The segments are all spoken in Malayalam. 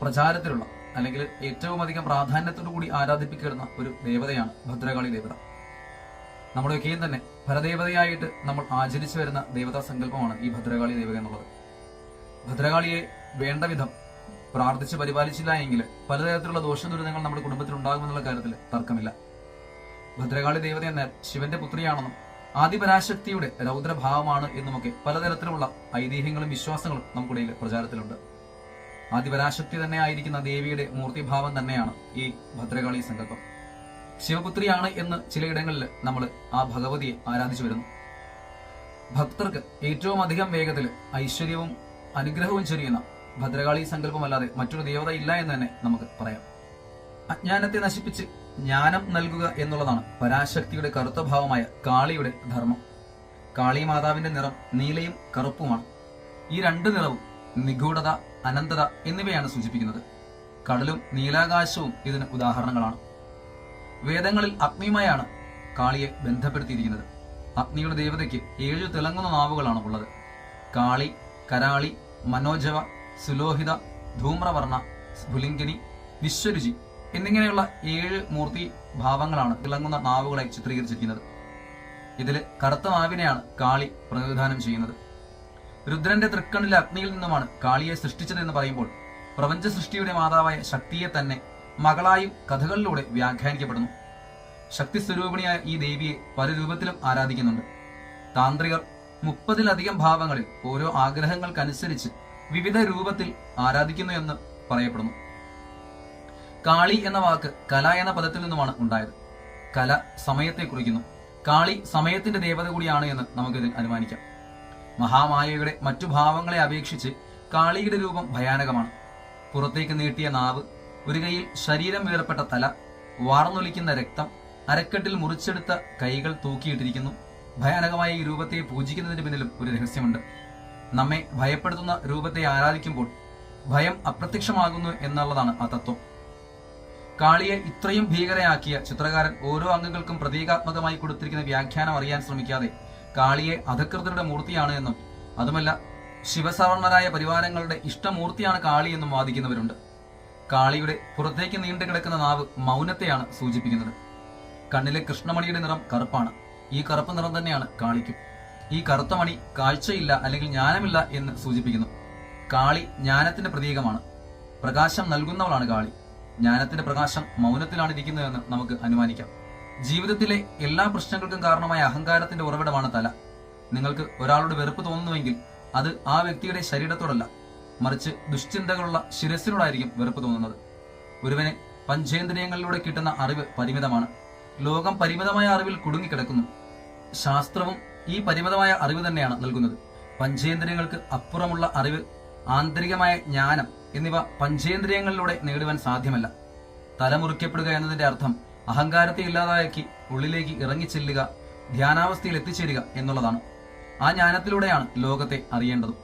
പ്രചാരത്തിലുള്ള അല്ലെങ്കിൽ ഏറ്റവും അധികം പ്രാധാന്യത്തോടു കൂടി ആരാധിപ്പിക്കുന്ന ഒരു ദേവതയാണ് ഭദ്രകാളി ദേവത. നമ്മുടെയൊക്കെയും തന്നെ ഭരദേവതയായിട്ട് നമ്മൾ ആചരിച്ചു വരുന്ന ദേവതാ സങ്കല്പമാണ് ഈ ഭദ്രകാളി ദേവത എന്നുള്ളത്. ഭദ്രകാളിയെ വേണ്ട വിധം പ്രാർത്ഥിച്ച് പരിപാലിച്ചില്ല എങ്കിൽ പലതരത്തിലുള്ള ദോഷദുരിതങ്ങൾ നമ്മുടെ കുടുംബത്തിൽ ഉണ്ടാകുമെന്നുള്ള കാര്യത്തിൽ തർക്കമില്ല. ഭദ്രകാളി ദേവത എന്നാൽ ശിവന്റെ പുത്രിയാണെന്നും ആദിപരാശക്തിയുടെ രൗദ്രഭാവമാണ് എന്നുമൊക്കെ പലതരത്തിലുള്ള ഐതിഹ്യങ്ങളും വിശ്വാസങ്ങളും നമുക്കിടയിൽ പ്രചാരത്തിലുണ്ട്. ആദിപരാശക്തി തന്നെ ആയിരിക്കുന്ന ദേവിയുടെ മൂർത്തിഭാവം തന്നെയാണ് ഈ ഭദ്രകാളി സങ്കല്പം ശിവപുത്രിയാണ് എന്ന് ചിലയിടങ്ങളിൽ നമ്മൾ ആ ഭഗവതിയെ ആരാധിച്ചു വരുന്നു. ഭക്തർക്ക് ഏറ്റവും അധികം വേഗത്തിൽ ഐശ്വര്യവും അനുഗ്രഹവും ചൊരിയുന്ന ഭദ്രകാളി സങ്കല്പമല്ലാതെ മറ്റൊരു ദേവത ഇല്ല എന്ന് തന്നെ നമുക്ക് പറയാം. അജ്ഞാനത്തെ നശിപ്പിച്ച് ജ്ഞാനം നൽകുക എന്നുള്ളതാണ് പരാശക്തിയുടെ കറുത്ത ഭാവമായ കാളിയുടെ ധർമ്മം. കാളി മാതാവിന്റെ നിറം നീലയും കറുപ്പുമാണ്. ഈ രണ്ട് നിറവും നിഗൂഢത അനന്തത എന്നിവയാണ് സൂചിപ്പിക്കുന്നത്. കടലും നീലാകാശവും ഇതിന് ഉദാഹരണങ്ങളാണ്. വേദങ്ങളിൽ അഗ്നിയുമായാണ് കാളിയെ ബന്ധപ്പെടുത്തിയിരിക്കുന്നത്. അഗ്നിയുടെ ദേവതയ്ക്ക് ഏഴ് തിളങ്ങുന്ന നാവുകളാണ് ഉള്ളത്. കാളി കരാളി മനോജവ സുലോഹിത ധൂമ്രവർണ സ്ഫുലിംഗിനി വിശ്വരുചി എന്നിങ്ങനെയുള്ള ഏഴ് മൂർത്തി ഭാവങ്ങളാണ് തിളങ്ങുന്ന നാവുകളെ ചിത്രീകരിച്ചിരിക്കുന്നത്. ഇതിൽ കറുത്ത നാവിനെയാണ് കാളി പ്രതിനിധാനം ചെയ്യുന്നത്. രുദ്രന്റെ തൃക്കണ്ണിലെ അഗ്നിയിൽ നിന്നുമാണ് കാളിയെ സൃഷ്ടിച്ചതെന്ന് പറയുമ്പോൾ പ്രപഞ്ച സൃഷ്ടിയുടെ മാതാവായ ശക്തിയെ തന്നെ മകളായും കഥകളിലൂടെ വ്യാഖ്യാനിക്കപ്പെടുന്നു. ശക്തി സ്വരൂപിണിയായ ഈ ദേവിയെ പല രൂപത്തിലും ആരാധിക്കുന്നുണ്ട്. താന്ത്രികർ മുപ്പതിലധികം ഭാവങ്ങളിൽ ഓരോ ആഗ്രഹങ്ങൾക്കനുസരിച്ച് വിവിധ രൂപത്തിൽ ആരാധിക്കുന്നു എന്ന് പറയപ്പെടുന്നു. കാളി എന്ന വാക്ക് കല എന്ന പദത്തിൽ നിന്നുമാണ് ഉണ്ടായത്. കല സമയത്തെ കുറിക്കുന്നു. കാളി സമയത്തിന്റെ ദേവത കൂടിയാണ് എന്ന് നമുക്കിതിൽ അനുമാനിക്കാം. മഹാമായയുടെ മറ്റു ഭാവങ്ങളെ അപേക്ഷിച്ച് കാളിയുടെ രൂപം ഭയാനകമാണ്. പുറത്തേക്ക് നീട്ടിയ നാവ് ഒരു കൈയിൽ ശരീരം വേർപ്പെട്ട തല വാർന്നൊലിക്കുന്ന രക്തം അരക്കെട്ടിൽ മുറിച്ചെടുത്ത കൈകൾ തൂക്കിയിട്ടിരിക്കുന്നു. ഭയാനകമായ ഈ രൂപത്തെ പൂജിക്കുന്നതിന് പിന്നിലും ഒരു രഹസ്യമുണ്ട്. നമ്മെ ഭയപ്പെടുത്തുന്ന രൂപത്തെ ആരാധിക്കുമ്പോൾ ഭയം അപ്രത്യക്ഷമാകുന്നു എന്നുള്ളതാണ് ആ തത്വം. കാളിയെ ഇത്രയും ഭീകരയാക്കിയ ചിത്രകാരൻ ഓരോ അംഗങ്ങൾക്കും പ്രതീകാത്മകമായി കൊടുത്തിരിക്കുന്ന വ്യാഖ്യാനം അറിയാൻ ശ്രമിക്കാതെ കാളിയെ അധകൃതരുടെ മൂർത്തിയാണ് എന്നും അതുമല്ല ശിവസവർണരായ പരിവാരങ്ങളുടെ ഇഷ്ടമൂർത്തിയാണ് കാളി എന്നും വാദിക്കുന്നവരുണ്ട്. കാളിയുടെ പുറത്തേക്ക് നീണ്ടു കിടക്കുന്ന നാവ് മൗനത്തെയാണ് സൂചിപ്പിക്കുന്നത്. കണ്ണിലെ കൃഷ്ണമണിയുടെ നിറം കറുപ്പാണ്. ഈ കറുപ്പ് നിറം തന്നെയാണ് കാളിക്കും. ഈ കറുത്ത മണി കാഴ്ചയില്ല അല്ലെങ്കിൽ ജ്ഞാനമില്ല എന്ന് സൂചിപ്പിക്കുന്നു. കാളി ജ്ഞാനത്തിന്റെ പ്രതീകമാണ്. പ്രകാശം നൽകുന്നവളാണ് കാളി. ജ്ഞാനത്തിന്റെ പ്രകാശം മൗനത്തിലാണ് ഇരിക്കുന്നതെന്ന് നമുക്ക് അനുമാനിക്കാം. ജീവിതത്തിലെ എല്ലാ പ്രശ്നങ്ങൾക്കും കാരണമായ അഹങ്കാരത്തിന്റെ ഉറവിടമാണ് തല. നിങ്ങൾക്ക് ഒരാളോട് വെറുപ്പ് തോന്നുന്നുവെങ്കിൽ അത് ആ വ്യക്തിയുടെ ശരീരത്തോടല്ല മറിച്ച് ദുശ്ചിന്തകളുള്ള ശിരസിനോടായിരിക്കും വെറുപ്പ് തോന്നുന്നത്. ഒരുവനെ പഞ്ചേന്ദ്രിയങ്ങളിലൂടെ കിട്ടുന്ന അറിവ് പരിമിതമാണ്. ലോകം പരിമിതമായ അറിവിൽ കുടുങ്ങിക്കിടക്കുന്നു. ശാസ്ത്രവും ഈ പരിമിതമായ അറിവ് തന്നെയാണ് നൽകുന്നത്. പഞ്ചേന്ദ്രിയങ്ങൾക്ക് അപ്പുറമുള്ള അറിവ് ആന്തരികമായ ജ്ഞാനം എന്നിവ പഞ്ചേന്ദ്രിയങ്ങളിലൂടെ നേടുവാൻ സാധ്യമല്ല. തലമുറിക്കപ്പെടുക എന്നതിന്റെ അർത്ഥം അഹങ്കാരത്തെ ഇല്ലാതാക്കി ഉള്ളിലേക്ക് ഇറങ്ങിച്ചെല്ലുക ധ്യാനാവസ്ഥയിൽ എത്തിച്ചേരുക എന്നുള്ളതാണ്. ആ ജ്ഞാനത്തിലൂടെയാണ് ലോകത്തെ അറിയേണ്ടത്.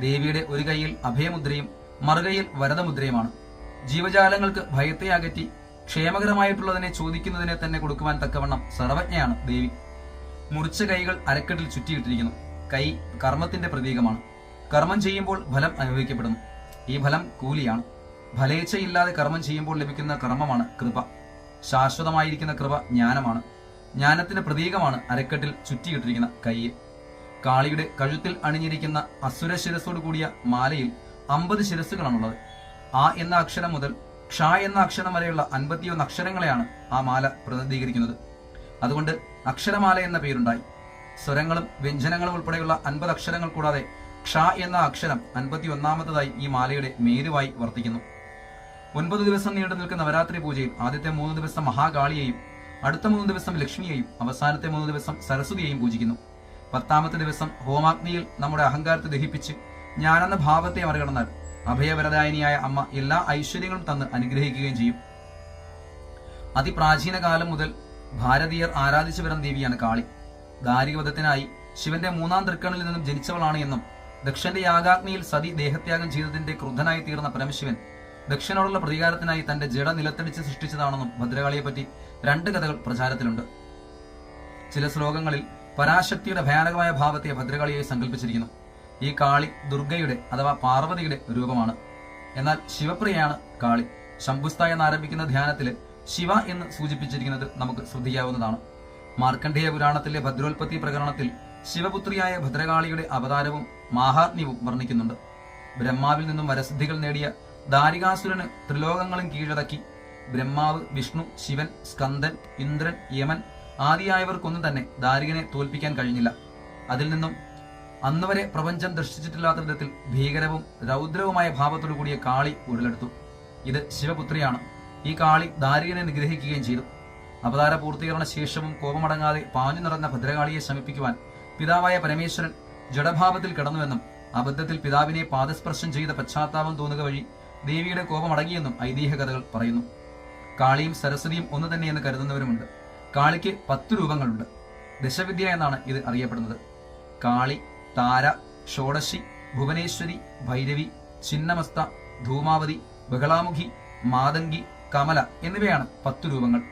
ദേവിയുടെ ഒരു കൈയിൽ അഭയമുദ്രയും മറുകൈയിൽ വരദമുദ്രയുമാണ്. ജീവജാലങ്ങൾക്ക് ഭയത്തെ അകറ്റി ക്ഷേമകരമായിട്ടുള്ളതിനെ ചോദിക്കുന്നതിനെ തന്നെ കൊടുക്കുവാൻ തക്കവണ്ണം സർവജ്ഞയാണ് ദേവി. മുറിച്ച കൈകൾ അരക്കെട്ടിൽ ചുറ്റിയിട്ടിരിക്കുന്നു. കൈ കർമ്മത്തിന്റെ പ്രതീകമാണ്. കർമ്മം ചെയ്യുമ്പോൾ ഫലം അനുഭവിക്കപ്പെടുന്നു. ഈ ഫലം കൂലിയാണ്. ഫലേച്ഛയില്ലാതെ കർമ്മം ചെയ്യുമ്പോൾ ലഭിക്കുന്ന കർമ്മമാണ് കൃപ. ശാശ്വതമായിരിക്കുന്ന കൃപ ജ്ഞാനമാണ്. ജ്ഞാനത്തിന്റെ പ്രതീകമാണ് അരക്കെട്ടിൽ ചുറ്റിയിട്ടിരിക്കുന്ന കയ്യ്. കാളിയുടെ കഴുത്തിൽ അണിഞ്ഞിരിക്കുന്ന അസുര ശിരസോട് കൂടിയ മാലയിൽ അമ്പത് ശിരസ്സുകളാണുള്ളത്. ആ എന്ന അക്ഷരം മുതൽ ക്ഷ എന്ന അക്ഷരം വരെയുള്ള അൻപത്തിയൊന്ന് അക്ഷരങ്ങളെയാണ് ആ മാല പ്രതിനിധീകരിക്കുന്നത്. അതുകൊണ്ട് അക്ഷരമാല എന്ന പേരുണ്ടായി. സ്വരങ്ങളും വ്യഞ്ജനങ്ങളും ഉൾപ്പെടെയുള്ള അൻപത് അക്ഷരങ്ങൾ കൂടാതെ ക്ഷ എന്ന അക്ഷരം അൻപത്തി ഒന്നാമത്തതായി ഈ മാലയുടെ മേരുവായി വർത്തിക്കുന്നു. ഒൻപത് ദിവസം നീണ്ടു നിൽക്കുന്ന നവരാത്രി പൂജയും ആദ്യത്തെ മൂന്ന് ദിവസം മഹാകാളിയെയും അടുത്ത മൂന്ന് ദിവസം ലക്ഷ്മിയെയും അവസാനത്തെ മൂന്ന് ദിവസം സരസ്വതിയെയും പൂജിക്കുന്നു. പത്താമത്തെ ദിവസം ഹോമാഗ്നിയിൽ നമ്മുടെ അഹങ്കാരത്തെ ദഹിപ്പിച്ച് ഞാനെന്ന ഭാവത്തെ മറികടന്നാൽ അഭയവരദായനിയായ അമ്മ എല്ലാ ഐശ്വര്യങ്ങളും തന്ന് അനുഗ്രഹിക്കുകയും ചെയ്യും. അതിപ്രാചീന കാലം മുതൽ ഭാരതീയർ ആരാധിച്ചു വരുന്ന ദേവിയാണ് കാളി. ദാരികവധത്തിനായി ശിവന്റെ മൂന്നാം തൃക്കണിൽ നിന്നും ജനിച്ചവളാണ് എന്നും ദക്ഷന്റെ യാഗാഗ്നിയിൽ സതി ദേഹത്യാഗം ചെയ്തതിന്റെ ക്രുദ്ധനായി തീർന്ന പരമശിവൻ ദക്ഷനോടുള്ള പ്രതികാരത്തിനായി തന്റെ ജഡ നിലത്തടിച്ച് സൃഷ്ടിച്ചതാണെന്നും ഭദ്രകാളിയെപ്പറ്റി രണ്ട് കഥകൾ പ്രചാരത്തിലുണ്ട്. ചില ശ്ലോകങ്ങളിൽ പരാശക്തിയുടെ ഭയാനകമായ ഭാവത്തെ ഭദ്രകാളിയായി സങ്കല്പിച്ചിരിക്കുന്നു ഈ കാളി ദുർഗയുടെ അഥവാ പാർവതിയുടെ രൂപമാണ്. എന്നാൽ ശിവപ്രിയയാണ് കാളി. ശംഭുസ്ത എന്ന് ആരംഭിക്കുന്ന ധ്യാനത്തിൽ ശിവ എന്ന് സൂചിപ്പിച്ചിരിക്കുന്നത് നമുക്ക് ശ്രദ്ധിക്കാവുന്നതാണ്. മാർക്കണ്ഡേയ പുരാണത്തിലെ ഭദ്രോൽപത്തി പ്രകരണത്തിൽ ശിവപുത്രിയായ ഭദ്രകാളിയുടെ അവതാരവും മാഹാത്മ്യവും വർണിക്കുന്നുണ്ട്. ബ്രഹ്മാവിൽ നിന്നും വരസിദ്ധികൾ നേടിയ ദാരികാസുരന് ത്രിലോകങ്ങളും കീഴടക്കി. ബ്രഹ്മാവ് വിഷ്ണു ശിവൻ സ്കന്ദൻ ഇന്ദ്രൻ യമൻ ആദിയായവർക്കൊന്നും തന്നെ ദാരികനെ തോൽപ്പിക്കാൻ കഴിഞ്ഞില്ല. അതിൽ നിന്നും അന്നുവരെ പ്രപഞ്ചം ദർശിച്ചിട്ടില്ലാത്ത വിധത്തിൽ ഭീകരവും രൗദ്രവുമായ ഭാവത്തോടു കൂടിയ കാളി ഉടലെടുത്തു ഇത് ശിവപുത്രിയാണ്. ഈ കാളി ദാരികനെ നിഗ്രഹിക്കുകയും ചെയ്തു. അവതാര പൂർത്തീകരണ ശേഷവും കോപമടങ്ങാതെ പാഞ്ഞു നിറഞ്ഞ ഭദ്രകാളിയെ ശമിപ്പിക്കുവാൻ പിതാവായ പരമേശ്വരൻ ജഡഭാവത്തിൽ കിടന്നുവെന്നും അബദ്ധത്തിൽ പിതാവിനെ പാദസ്പർശം ചെയ്ത പശ്ചാത്താപം തോന്നുക വഴി ദേവിയുടെ കോപം അടങ്ങിയെന്നും ഐതിഹ്യ കഥകൾ പറയുന്നു. കാളിയും സരസ്വതിയും ഒന്ന് തന്നെയെന്ന് കരുതുന്നവരുമുണ്ട്. കാളിക്ക് പത്ത് രൂപങ്ങളുണ്ട്. ദശവിദ്യ എന്നാണ് ഇത് അറിയപ്പെടുന്നത്. കാളി താര ഷോഡശി ഭുവനേശ്വരി ഭൈരവി ചിന്നമസ്ത ധൂമാവതി ബഹളാമുഖി മാതങ്കി കമല എന്നിവയാണ് പത്തു രൂപങ്ങൾ.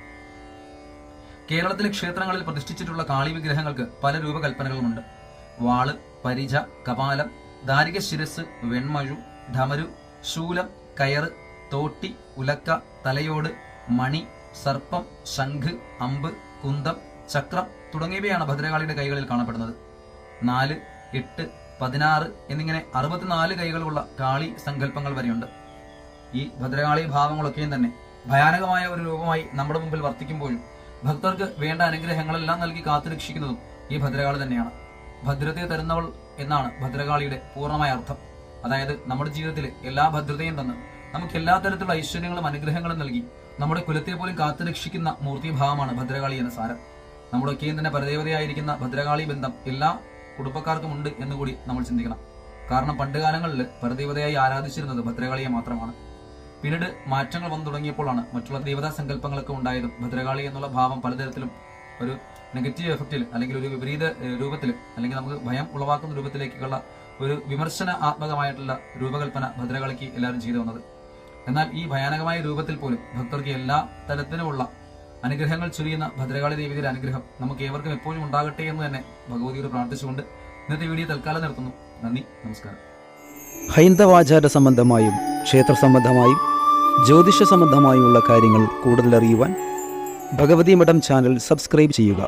കേരളത്തിലെ ക്ഷേത്രങ്ങളിൽ പ്രതിഷ്ഠിച്ചിട്ടുള്ള കാളി വിഗ്രഹങ്ങൾക്ക് പല രൂപകൽപ്പനകളുമുണ്ട്. വാൾ പരിച കപാലം ദാരിക ശിരസ് വെൺമഴു ധമരു ശൂലം കയറ് തോട്ടി ഉലക്ക തലയോട് മണി സർപ്പം ശംഖ് അമ്പ് കുന്തം ചക്രം തുടങ്ങിയവയാണ് ഭദ്രകാളിയുടെ കൈകളിൽ കാണപ്പെടുന്നത്. നാല് എട്ട് പതിനാറ് എന്നിങ്ങനെ അറുപത്തിനാല് കൈകളുള്ള കാളി സങ്കല്പങ്ങൾ വരെയുണ്ട്. ഈ ഭദ്രകാളി ഭാവങ്ങളൊക്കെയും തന്നെ ഭയാനകമായ ഒരു രൂപമായി നമ്മുടെ മുമ്പിൽ വർത്തിക്കുമ്പോഴും ഭക്തർക്ക് വേണ്ട അനുഗ്രഹങ്ങളെല്ലാം നൽകി കാത്തുരക്ഷിക്കുന്നതും ഈ ഭദ്രകാളി തന്നെയാണ്. ഭദ്രതയെ തരുന്നവൾ എന്നാണ് ഭദ്രകാളിയുടെ പൂർണമായ അർത്ഥം. അതായത് നമ്മുടെ ജീവിതത്തിൽ എല്ലാ ഭദ്രതയും തന്ന് നമുക്ക് എല്ലാ തരത്തിലുള്ള ഐശ്വര്യങ്ങളും അനുഗ്രഹങ്ങളും നൽകി നമ്മുടെ കുലത്തെ പോലും കാത്തുരക്ഷിക്കുന്ന മൂർത്തിഭാവമാണ് ഭദ്രകാളി എന്ന സാരം. നമ്മുടെ ഒക്കെയും തന്നെ പരദേവതയായിരിക്കുന്ന ഭദ്രകാളി ബന്ധം എല്ലാ കുടുംബക്കാർക്കും ഉണ്ട് എന്നുകൂടി നമ്മൾ ചിന്തിക്കണം. കാരണം പണ്ട് കാലങ്ങളിൽ പരദേവതയായി ആരാധിച്ചിരുന്നത് ഭദ്രകാളിയെ മാത്രമാണ്. പിന്നീട് മാറ്റങ്ങൾ വന്നു തുടങ്ങിയപ്പോഴാണ് മറ്റുള്ള ദേവതാ സങ്കല്പങ്ങളൊക്കെ ഉണ്ടായതും ഭദ്രകാളി എന്നുള്ള ഭാവം പലതരത്തിലും ഒരു നെഗറ്റീവ് എഫക്റ്റിൽ അല്ലെങ്കിൽ ഒരു വിപരീത രൂപത്തിൽ അല്ലെങ്കിൽ നമുക്ക് ഭയം ഉളവാക്കുന്ന രൂപത്തിലേക്കുള്ള ഒരു വിമർശന ആത്മകമായിട്ടുള്ള രൂപകൽപ്പന ഭദ്രകളിക്ക് എല്ലാവരും ചെയ്തു വന്നത് എന്നാൽ ഈ ഭയാനകമായ രൂപത്തിൽ പോലും ഭക്തർക്ക് എല്ലാ തരത്തിലുമുള്ള അനുഗ്രഹങ്ങൾ ചൊരിയുന്ന ഭദ്രകാളി ദേവിയുടെ അനുഗ്രഹം നമുക്ക് ഏവർക്കും എപ്പോഴും ഉണ്ടാകട്ടെ എന്ന് തന്നെ ഭഗവതിയോട് പ്രാർത്ഥിച്ചുകൊണ്ട് ഇന്നത്തെ വീഡിയോ തൽക്കാലം നിർത്തുന്നു. നന്ദി നമസ്കാരം. ഹൈന്ദവാചാര സംബന്ധമായും ക്ഷേത്ര സംബന്ധമായും ജ്യോതിഷ സംബന്ധമായുമുള്ള കാര്യങ്ങൾ കൂടുതലറിയുവാൻ ഭഗവതി മഠം ചാനൽ സബ്സ്ക്രൈബ് ചെയ്യുക.